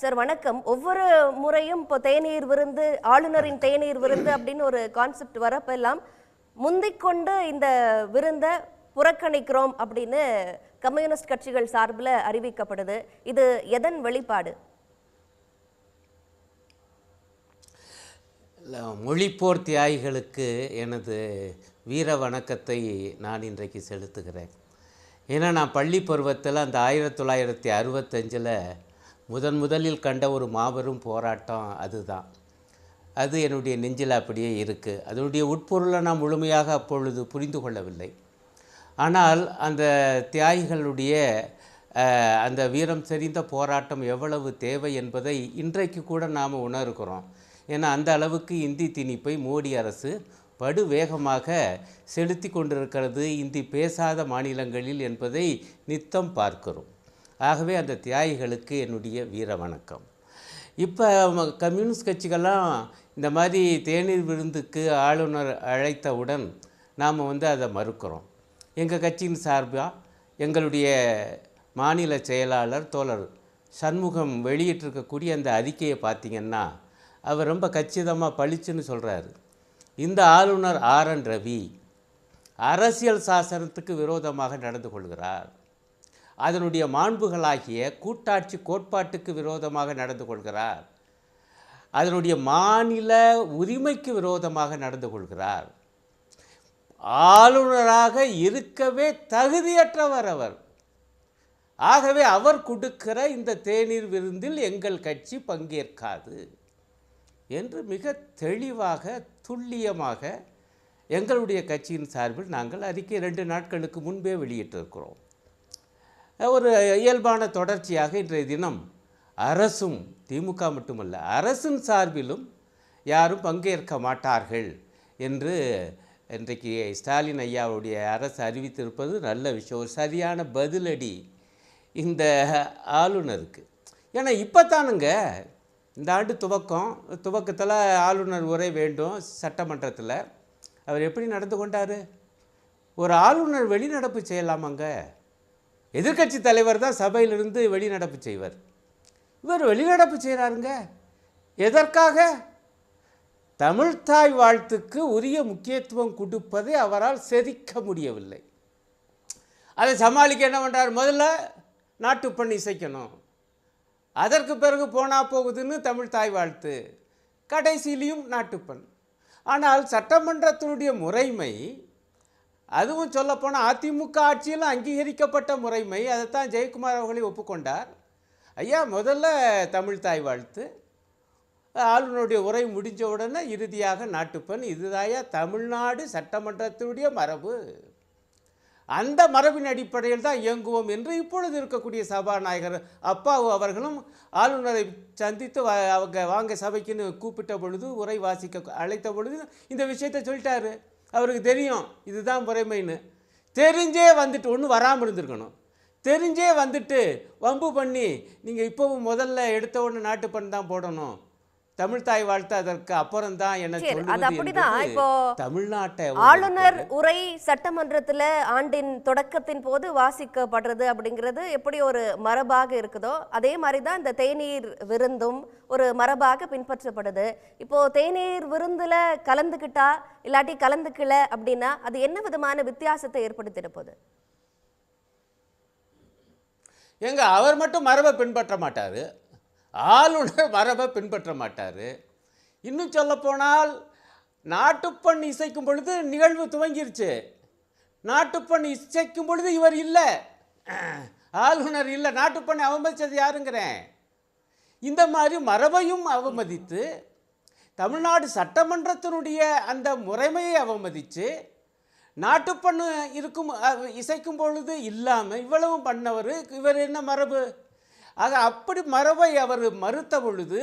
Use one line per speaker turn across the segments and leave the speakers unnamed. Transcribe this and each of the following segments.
Sir வணக்கம். ஒவ்வொரு முறையும் இப்போ தேநீர் விருந்து ஆளுநரின் தேநீர் விருந்து அப்படின்னு ஒரு கான்செப்ட் வரப்பெல்லாம் முந்திக்கொண்டு இந்த விருந்தை புறக்கணிக்கிறோம் அப்படின்னு கம்யூனிஸ்ட் கட்சிகள் சார்பில் அறிவிக்கப்படுது. இது எதன் வெளிப்பாடு?
மொழிப்போர் தியாகிகளுக்கு எனது வீர வணக்கத்தை நான் இன்றைக்கு செலுத்துகிறேன். ஏன்னா நான் பள்ளி பருவத்தில் அந்த ஆயிரத்தி தொள்ளாயிரத்தி அறுபத்தஞ்சில் முதன் முதலில் கண்ட ஒரு மாபெரும் போராட்டம் அதுதான். அது என்னுடைய நெஞ்சில் அப்படியே இருக்குது அதனுடைய உட்பொருளை நான் முழுமையாக அப்பொழுது புரிந்து கொள்ளவில்லை. ஆனால் அந்த தியாகிகளுடைய அந்த வீரம் செறிந்த போராட்டம் எவ்வளவு தேவை என்பதை இன்றைக்கு கூட நாம் உணர்கிறோம். ஏன்னா அந்த அளவுக்கு இந்தி திணிப்பை மோடி அரசு படு வேகமாக செலுத்தி கொண்டிருக்கிறது இந்தி பேசாத மாநிலங்களில் என்பதை நித்தம் பார்க்கிறோம். ஆகவே அந்த தியாகிகளுக்கு என்னுடைய வீர வணக்கம். இப்போ கம்யூனிஸ்ட் கட்சிகள்லாம் இந்த மாதிரி தேநீர் விருந்துக்கு ஆளுநர் அழைத்தவுடன் நாம் வந்து அதை மறுக்கிறோம். எங்கள் கட்சியின் சார்பாக எங்களுடைய மாநில செயலாளர் தோழர் சண்முகம் வெளியிட்டிருக்கக்கூடிய அந்த அறிக்கையை பார்த்தீங்கன்னா அவர் ரொம்ப கச்சிதமாக பளிச்சுன்னு சொல்கிறாரு இந்த ஆளுநர் ஆர் என் ரவி அரசியல் சாசனத்துக்கு விரோதமாக நடந்து கொள்கிறார். அதனுடைய மாண்புகளாகிய கூட்டாட்சி கோட்பாட்டுக்கு விரோதமாக நடந்து கொள்கிறார். அதனுடைய மாநில உரிமைக்கு விரோதமாக நடந்து கொள்கிறார். ஆளுநராக இருக்கவே தகுதியற்றவர் அவர். ஆகவே அவர் கொடுக்கிற இந்த தேநீர் விருந்தில் எங்கள் கட்சி பங்கேற்காது என்று மிக தெளிவாக துல்லியமாக எங்களுடைய கட்சியின் சார்பில் நாங்கள் அறிக்கை ரெண்டு நாட்களுக்கு முன்பே வெளியிட்டிருக்கிறோம். ஒரு இயல்பான தொடர்ச்சியாக இன்றைய தினம் அரசும் திமுக மட்டுமல்ல அரசின் சார்பிலும் யாரும் பங்கேற்க மாட்டார்கள் என்று இன்றைக்கு ஸ்டாலின் ஐயாவுடைய அரசு அறிவித்திருப்பது நல்ல விஷயம். ஒரு சரியான பதிலடி இந்த ஆளுநருக்கு. ஏன்னா இப்போ தானுங்க இந்த ஆண்டு துவக்கம் துவக்கத்தில் ஆளுநர் உரை வேண்டும் சட்டமன்றத்தில். அவர் எப்படி நடந்து கொண்டார்? ஒரு ஆளுநர் வெளிநடப்பு செய்யலாமாங்க? எதிர்க்கட்சி தலைவர் தான் சபையிலிருந்து வெளிநடப்பு செய்வார். இவர் வெளிநடப்பு செய்கிறாருங்க எதற்காக? தமிழ்தாய் வாழ்த்துக்கு உரிய முக்கியத்துவம் கொடுப்பதை அவரால் செதிக்க முடியவில்லை. அதை சமாளிக்க என்ன பண்ணுறார் முதல்ல நாட்டுப்பண் இசைக்கணும். அதற்கு பிறகு போனா போகுதுன்னு தமிழ் தாய் வாழ்த்து. கடைசியிலையும் நாட்டுப்பண். ஆனால் சட்டமன்றத்தினுடைய முறைமை அதுவும் சொல்லப்போனால் அதிமுக ஆட்சியிலும் அங்கீகரிக்கப்பட்ட முறைமை அதைத்தான் ஜெயக்குமார் அவர்களை ஒப்புக்கொண்டார். ஐயா முதல்ல தமிழ் தாய் வாழ்த்து. ஆளுநருடைய உரை முடிஞ்ச உடனே இறுதியாக நாட்டுப்பண் இதுதாயா தமிழ்நாடு சட்டமன்றத்துடைய மரபு. அந்த மரபின் அடிப்படையில் தான் இயங்குவோம் என்று இப்பொழுது இருக்கக்கூடிய சபாநாயகர் அப்பாவு அவர்களும் ஆளுநரை சந்தித்து அவங்க வாங்க சபைக்குன்னு கூப்பிட்ட பொழுது உரை வாசிக்க அழைத்த பொழுது இந்த விஷயத்தை சொல்லிட்டாரு. அவருக்கு தெரியும் இதுதான் முறைமைன்னு தெரிஞ்சே வந்துட்டு ஒன்றும் வராமல் இருந்திருக்கணும். தெரிஞ்சே வந்துட்டு வம்பு பண்ணி நீங்கள் இப்போவும் முதல்ல எடுத்த உடனே நாட்டுப்பண் தான் போடணும். தமிழ் தாய் வாழ்த்து அதற்கு அப்புறம் தான் என்ன சொல்லுவது தமிழ்நாட்டை
ஆளுநர் உரை சட்டமன்றத்துல ஆண்டின் தொடக்கத்தின் போது வாசிக்கப்படுறது அப்படிங்கிறது எப்படி ஒரு மரபாக இருக்குதோ அதே மாதிரி தான் இந்த தேநீர் விருந்தும் ஒரு மரபாக பின்பற்றப்படுது. இப்போ தேநீர் விருந்துல கலந்துக்கிட்டா இல்லாட்டி கலந்துக்கல அப்படின்னா அது என்ன விதமான வித்தியாசத்தை ஏற்படுத்திட போகுது?
எங்க அவர் மட்டும் மரபை பின்பற்ற மாட்டார். ஆளுநர் மரபை பின்பற்ற மாட்டார். இன்னும் சொல்லப்போனால் நாட்டுப்பண் இசைக்கும் பொழுது நிகழ்வு துவங்கிருச்சு. நாட்டுப்பண் இசைக்கும் பொழுது இவர் இல்லை. ஆளுநர் இல்லை. நாட்டுப்பண்ணை அவமதித்தது யாருங்கிறேன்? இந்த மாதிரி மரபையும் அவமதித்து தமிழ்நாடு சட்டமன்றத்தினுடைய அந்த முறைமையை அவமதித்து நாட்டுப்பண்ணு இருக்கும் இசைக்கும் பொழுது இல்லாமல் இவ்வளவும் பண்ணவர் இவர் என்ன மரபு? ஆக அப்படி மரபை அவர் மறுத்த பொழுது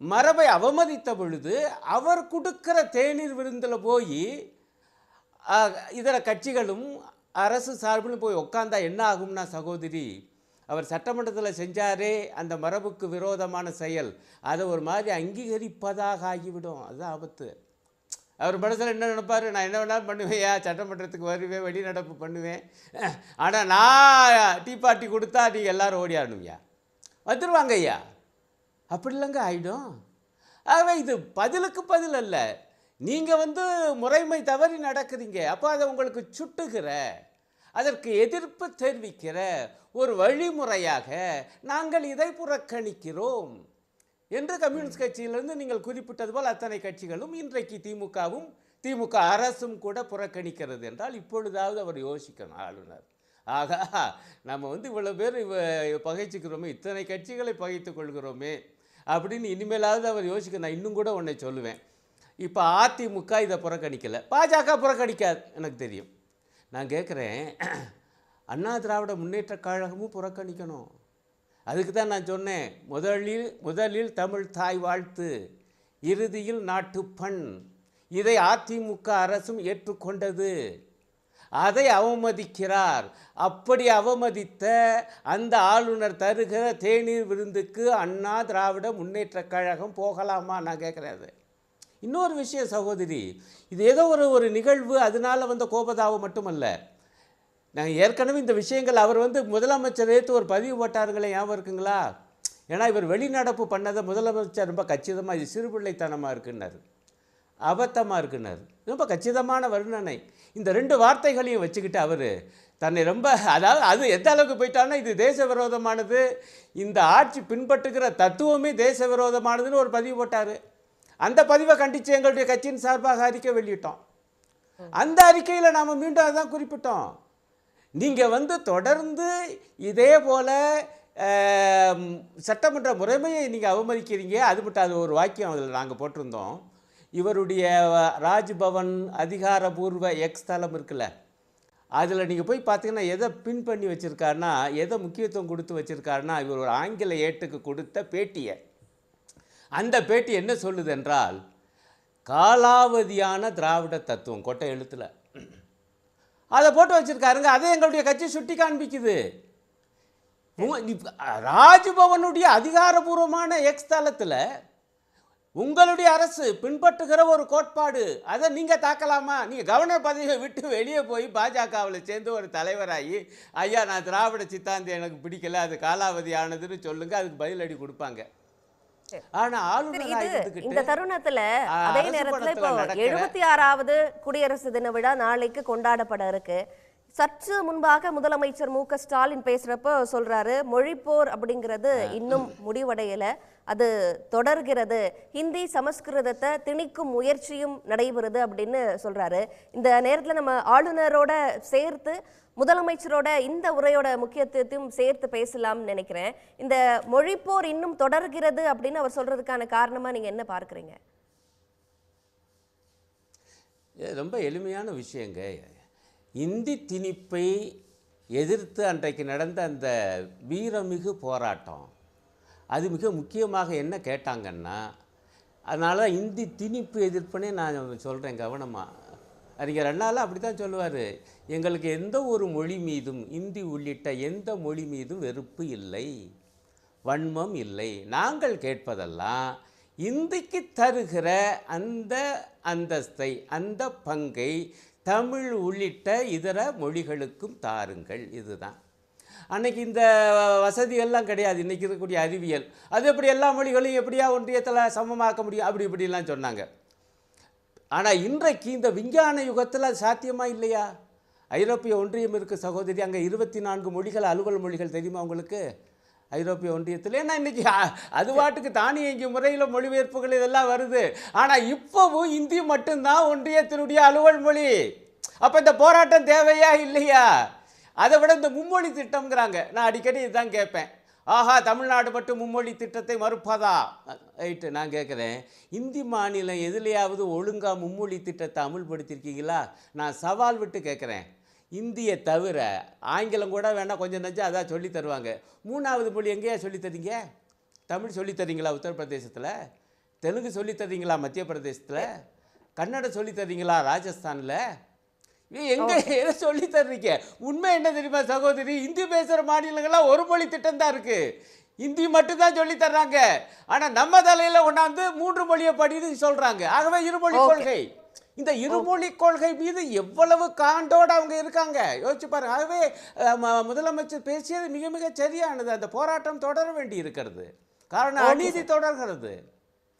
மரபை அவமதித்த பொழுது அவர் கொடுக்கிற தேநீர் விருந்தில் போய் இதர கட்சிகளும் அரசு சார்பிலும் போய் உட்காந்தா என்ன ஆகும்னா சகோதரி அவர் சட்டமன்றத்தில் செஞ்சாரே அந்த மரபுக்கு விரோதமான செயல் அதை ஒரு மாதிரி அங்கீகரிப்பதாக ஆகிவிடும். அதுதான் ஆபத்து. அவர் மனசில் என்ன நினைப்பார்? நான் என்ன வேணாலும் பண்ணுவேயா சட்டமன்றத்துக்கு வருவேன் வெளிநடப்பு பண்ணுவேன். ஆனால் நான் டீ பார்ட்டி கொடுத்தா நீங்கள் எல்லோரும் ஓடி ஆடணும்யா? ஐயா. அப்படி இல்லைங்க ஆகிடும் ஆகவே இது பதிலுக்கு பதில் அல்ல. நீங்கள் வந்து முறைமை தவறி நடக்கிறீங்க. அப்போ அதை உங்களுக்கு சுட்டுகிற அதற்கு எதிர்ப்பு தெரிவிக்கிற ஒரு வழிமுறையாக நாங்கள் இதை புறக்கணிக்கிறோம். என்று கம்யூனிஸ்ட் கட்சியிலிருந்து நீங்கள் குறிப்பிட்டது போல் அத்தனை கட்சிகளும் இன்றைக்கு திமுகவும் திமுக அரசும் கூட புறக்கணிக்கிறது என்றால் இப்பொழுதாவது அவர் யோசிக்கணும் ஆளுநர். ஆகா நம்ம வந்து இவ்வளோ பேர் பகைச்சிக்கிறோமே இத்தனை கட்சிகளை பகைத்து கொள்கிறோமே அப்படின்னு இனிமேலாவது அவர் யோசிக்க நான் இன்னும் கூட உன்னை சொல்லுவேன். இப்போ அதிமுக இதை புறக்கணிக்கலை. பாஜக புறக்கணிக்காது எனக்கு தெரியும். நான் கேட்குறேன் அண்ணா திராவிட முன்னேற்ற கழகமும் புறக்கணிக்கணும். அதுக்கு தான் நான் சொன்னேன் முதலில் முதலில் தமிழ் தாய் வாழ்த்து இறுதியில் நாட்டுப்பண் இதை அதிமுக அரசும் ஏற்றுக்கொண்டது. அதை அவமதிக்கிறார். அப்படி அவமதித்த அந்த ஆளுநர் தருகிற தேநீர் விருந்துக்கு அண்ணா திராவிட முன்னேற்ற கழகம் போகலாமா? நான் கேட்குறேன் அது. இன்னொரு விஷயம் சகோதரி இது ஏதோ ஒரு ஒரு நிகழ்வு அதனால வந்த கோபதாவம் மட்டுமல்ல. நாங்கள் ஏற்கனவே இந்த விஷயங்கள் அவர் வந்து முதலமைச்சர் ஏற்று ஒரு பதிவு போட்டார்களே ஞாபகம் இருக்குங்களா? ஏன்னா இவர் வெளிநடப்பு பண்ணதை முதலமைச்சர் ரொம்ப கச்சிதமாக இது சிறுபிள்ளைத்தனமாக இருக்குன்னாரு. அபத்தமாக இருக்குன்னாரு. ரொம்ப கச்சிதமான வர்ணனை. இந்த ரெண்டு வார்த்தைகளையும் வச்சுக்கிட்டு அவர் தன்னை ரொம்ப அதாவது அது எந்த அளவுக்கு போயிட்டான்னா இது தேச விரோதமானது இந்த ஆட்சி பின்பற்றுகிற தத்துவமே தேச விரோதமானதுன்னு ஒரு பதிவு போட்டார். அந்த பதிவை கண்டித்து எங்களுடைய கட்சியின் சார்பாக அறிக்கை வெளியிட்டோம். அந்த அறிக்கையில் நாம் மீண்டும் அதான் குறிப்பிட்டோம். நீங்கள் வந்து தொடர்ந்து இதே போல் சட்டமன்ற முறைமையை நீங்கள் அவமதிக்கிறீங்க. அது மட்டும் அது ஒரு வாக்கியம் அதில் நாங்கள் போட்டிருந்தோம். இவருடைய ராஜ்பவன் அதிகாரபூர்வ எக்ஸ் தளம் இருக்குல்ல அதில் நீங்கள் போய் பார்த்தீங்கன்னா எதை பின் பண்ணி வச்சுருக்காருன்னா எதை முக்கியத்துவம் கொடுத்து வச்சுருக்காருன்னா இவர் ஒரு ஆங்கில ஏட்டுக்கு கொடுத்த பேட்டியை. அந்த பேட்டி என்ன சொல்லுது என்றால் காலாவதியான திராவிட தத்துவம் கொட்டை எழுத்தில். அதை போட்டு வச்சிருக்காருங்க. அதை எங்களுடைய கட்சி சுட்டி காண்பிக்குது. ராஜ்பவனுடைய அதிகாரபூர்வமான எக்ஸ் தளத்தில் உங்களுடைய அரசு பின்பற்றுகிற ஒரு கோட்பாடு அதை நீங்கள் தாக்கலாமா? நீங்கள் கவர்னர் பதவியை விட்டு வெளியே போய் பாஜகவில் சேர்ந்து ஒரு தலைவராகி ஐயா நான் திராவிட சித்தாந்தி எனக்கு பிடிக்கல அது காலாவதி ஆனதுன்னு சொல்லுங்க அதுக்கு பதிலடி கொடுப்பாங்க.
இது இந்த தருணத்துல அதே நேரத்துல இப்போ எழுபத்தி ஆறாவது குடியரசு தின விழா நாளைக்கு கொண்டாடப்பட இருக்கு. சற்று முன்பாக முதலமைச்சர் மு க ஸ்டாலின் பேசுறப்ப சொல்றாரு மொழிப்போர் அப்படிங்கிறது இன்னும் முடிவடையல. அது தொடர்கிறது. ஹிந்தி சமஸ்கிருதத்தை திணிக்கும் முயற்சியும் நடைபெறுது அப்படின்னு சொல்றாரு. இந்த நேரத்துல நம்ம ஆளுநரோட சேர்த்து முதலமைச்சரோட இந்த உரையோட முக்கியத்துவத்தையும் சேர்த்து பேசலாம்னு நினைக்கிறேன். இந்த மொழிப்போர் இன்னும் தொடர்கிறது அப்படின்னு அவர் சொல்றதுக்கான காரணமா நீங்க என்ன பார்க்கறீங்க?
ரொம்ப எளிமையான விஷயங்க. இந்தி திணிப்பை எதிர்த்து அன்றைக்கு நடந்த அந்த வீரமிகு போராட்டம் அது மிக முக்கியமாக என்ன கேட்டாங்கன்னா அதனால இந்தி திணிப்பு எதிர்ப்புனே நான் சொல்கிறேன் கவனமாக அறிஞர் அண்ணாலாம் அப்படி தான் சொல்லுவார். எங்களுக்கு எந்த ஒரு மொழி மீதும் இந்தி உள்ளிட்ட எந்த மொழி மீதும் வெறுப்பு இல்லை வன்மம் இல்லை. நாங்கள் கேட்பதெல்லாம் இந்திக்கு தருகிற அந்த அந்தஸ்தை அந்த பங்கை தமிழ் உள்ளிட்ட இதர மொழிகளுக்கும் தாருங்கள். இதுதான். அன்னைக்கு இந்த வசதியெல்லாம் கிடையாது. இன்றைக்கி இருக்கக்கூடிய அறிவியல். அது எப்படி எல்லா மொழிகளையும் எப்படியா ஒன்றியத்தில் சமமாக்க முடியும்? அப்படி இப்படிலாம் சொன்னாங்க. ஆனால் இன்றைக்கு இந்த விஞ்ஞான யுகத்தில் அது சாத்தியமாக இல்லையா? ஐரோப்பிய ஒன்றியம் இருக்குது சகோதரி. அங்கே இருபத்தி நான்கு மொழிகள் அலுவல் மொழிகள் தெரியுமா உங்களுக்கு? ஐரோப்பிய ஒன்றியத்தில். ஏன்னா இன்றைக்கி அது பாட்டுக்கு தானியங்கி முறையில் மொழிபெயர்ப்புகள் இதெல்லாம் வருது. ஆனால் இப்போவும் இந்தி மட்டும்தான் ஒன்றியத்தினுடைய அலுவல் மொழி அப்போ இந்த போராட்டம் தேவையா இல்லையா? அதை விட இந்த மும்மொழி திட்டம்ங்கிறாங்க. நான் அடிக்கடி இதுதான் கேட்பேன். ஆஹா தமிழ்நாடு மட்டும் மும்மொழி திட்டத்தை மறுப்பதா? ரைட்டு நான் கேட்குறேன். இந்தி மாநிலம் எதுலையாவது ஒழுங்காக மும்மொழி திட்டத்தை அமுல்படுத்தியிருக்கீங்களா? நான் சவால் விட்டு கேட்குறேன். இந்தியை தவிர ஆங்கிலம் கூட வேணால் கொஞ்சம் நஞ்சம் அதான் சொல்லித் தருவாங்க. மூணாவது மொழி எங்கேயா சொல்லித் தரீங்க? தமிழ் சொல்லித் தரீங்களா உத்தரப்பிரதேசத்தில்? தெலுங்கு சொல்லித் தரீங்களா மத்திய பிரதேசத்தில் கன்னடம் சொல்லித் தரீங்களா ராஜஸ்தானில்? எங்க எதை சொல்லி தர்றீங்க? உண்மை என்ன தெரியுமா சகோதரி? இந்தி பேசுகிற மாநிலங்கள்லாம் ஒரு மொழி திட்டம் தான் இருக்கு. இந்தி மட்டும்தான் சொல்லி தர்றாங்க. ஆனா நம்ம தலையில கொண்டாந்து மூன்று மொழியை படின்னு சொல்றாங்க. ஆகவே இருமொழி. கொள்கை. இந்த இருமொழி கொள்கை மீது எவ்வளவு காண்டோடு அவங்க இருக்காங்க? யோசிச்சு பாருங்க ஆகவே முதலமைச்சர் பேசியது மிக மிக சரியானது. அந்த போராட்டம் தொடர வேண்டி இருக்கிறது காரணம் அநீதி தொடர்கிறது.